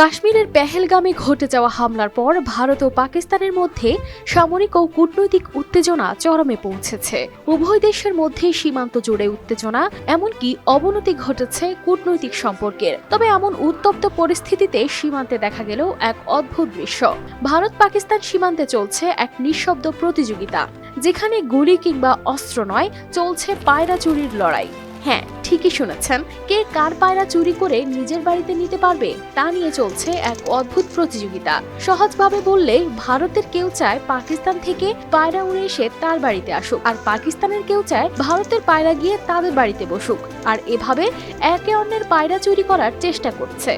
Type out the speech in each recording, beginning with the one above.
কাশ্মীরের পেহেলগামে ঘটে যাওয়া হামলার পর ভারত ও পাকিস্তানের মধ্যে সামরিক ও কূটনৈতিক উত্তেজনা চরমে পৌঁছেছে। উভয় দেশের মধ্যে সীমান্ত জুড়ে উত্তেজনা, এমনকি অবনতি ঘটেছে কূটনৈতিক সম্পর্কের। তবে এমন উত্তপ্ত পরিস্থিতিতে সীমান্তে দেখা গেল এক অদ্ভুত দৃশ্য। ভারত পাকিস্তান সীমান্তে চলছে এক নিঃশব্দ প্রতিযোগিতা, যেখানে গুলি কিংবা অস্ত্র নয়, চলছে পায়রা চুরির লড়াই। হ্যাঁ ঠিকই শুনেছেন। কে কার পায়রা চুরি করে নিজের বাড়িতে নিতে পারবে, তা নিয়ে চলছে এক অদ্ভুত প্রতিযোগিতা। সহজভাবে বললে, ভারতের কেউ চায় পাকিস্তান থেকে পায়রা উড়ে এসে তার বাড়িতে আসুক, আর পাকিস্তানের কেউ চায় ভারতের পায়রা গিয়ে তাদের বাড়িতে বসুক। আর এভাবে একে অন্যের পায়রা চুরি করার চেষ্টা করছে।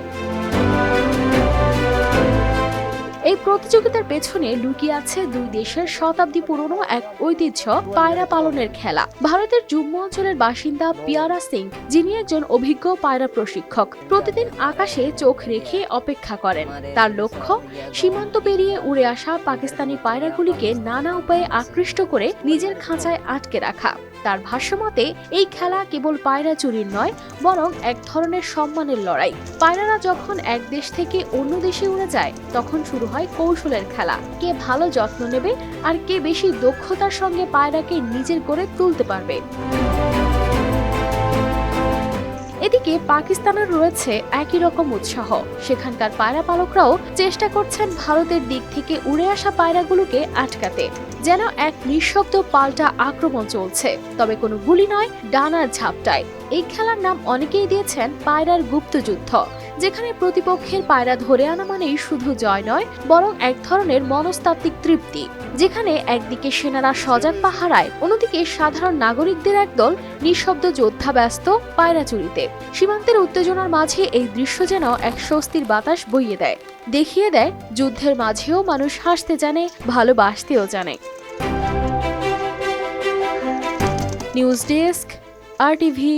এই প্রতিযোগিতার পেছনে লুকিয়ে আছে দুই দেশের শতাব্দী পুরনো এক ঐতিহ্য পায়রা পালনের খেলা। ভারতের জম্মু অঞ্চলের বাসিন্দা পিয়ারা সিং, যিনি একজন অভিজ্ঞ পায়রা প্রশিক্ষক, প্রতিদিন আকাশে চোখ রেখে অপেক্ষা করেন। তার লক্ষ্য, সীমান্ত পেরিয়ে উড়ে আসা পাকিস্তানি পায়রাগুলিকে নানা উপায়ে আকৃষ্ট করে নিজের খাঁচায় আটকে রাখা। তার ভাষ্যমতে এই খেলা কেবল পায়রা চুরির নয়, বরং এক ধরনের সম্মানের লড়াই। পায়রারা যখন এক দেশ থেকে অন্য দেশে উড়ে যায়, তখন শুরু হয় কৌশলের খেলা। কে ভালো যত্ন নেবে আর কে বেশি দক্ষতার সঙ্গে পায়রাকে নিজের করে তুলতে পারবে। এদিকে পাকিস্তানের রয়েছে একই রকম উৎসাহ। সেখানকার পায়রা পালকরাও চেষ্টা করছেন ভারতের দিক থেকে উড়ে আসা পায়রাগুলোকে আটকাতে, যেন এক নিঃশব্দ পাল্টা আক্রমণ চলছে। তবে কোনো গুলি নয়, ডানার ঝাপটায়। এই খেলার নাম অনেকেই দিয়েছেন পায়রার গুপ্তযুদ্ধ যেখানে প্রতিপক্ষের পায়রা ধরে আনা মানেই শুধু জয় নয়, বরং এক ধরনের মনস্তাত্ত্বিক তৃপ্তি, যেখানে একদিকে সেনারা সজাগ পাহারায়, অন্যদিকে সাধারণ নাগরিকদের একদল নিঃশব্দ যোদ্ধা ব্যস্ত পায়রা চুরিতে। সীমান্তের উত্তেজনার মাঝে এই দৃশ্য যেন এক স্বস্তির বাতাস বইয়ে দেয়, দেখিয়ে দেয় যুদ্ধের মাঝেও মানুষ হাসতে জানে, ভালোবাসতেও জানে। News desk, R TV.